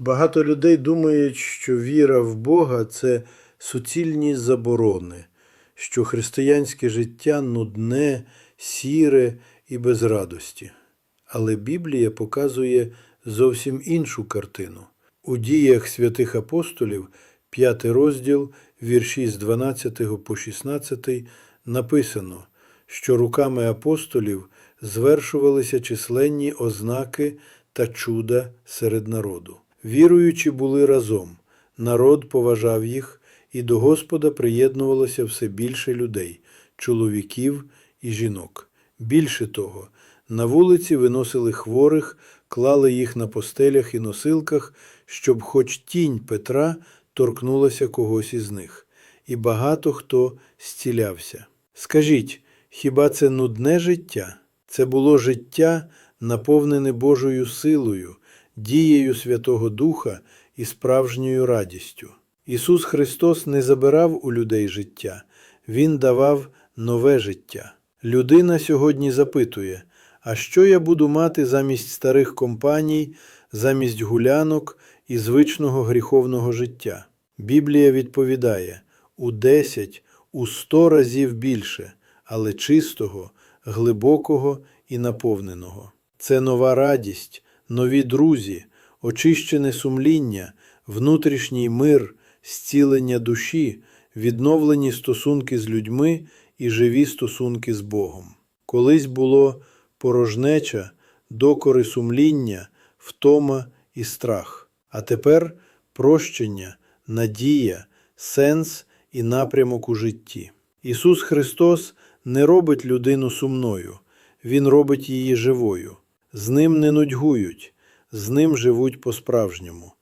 Багато людей думають, що віра в Бога це суцільні заборони, що християнське життя нудне, сіре і без радості. Але Біблія показує зовсім іншу картину. У діях святих апостолів, 5 розділ, вірші з 12 по 16, написано, що руками апостолів звершувалися численні ознаки та чуда серед народу. Віруючі були разом, народ поважав їх, і до Господа приєднувалося все більше людей, чоловіків і жінок. Більше того, на вулиці виносили хворих, клали їх на постелях і носилках, щоб хоч тінь Петра торкнулася когось із них, і багато хто зцілявся. Скажіть, хіба це нудне життя? Це було життя, наповнене Божою силою, дією Святого Духа і справжньою радістю. Ісус Христос не забирав у людей життя, Він давав нове життя. Людина сьогодні запитує, а що я буду мати замість старих компаній, замість гулянок і звичного гріховного життя? Біблія відповідає у десять, у сто разів більше, але чистого, глибокого і наповненого. Це нова радість, нові друзі, очищене сумління, внутрішній мир, зцілення душі, відновлені стосунки з людьми і живі стосунки з Богом. Колись було порожнеча, докори сумління, втома і страх, а тепер прощення, надія, сенс і напрямок у житті. Ісус Христос не робить людину сумною, Він робить її живою. З ним не нудьгують, з ним живуть по-справжньому.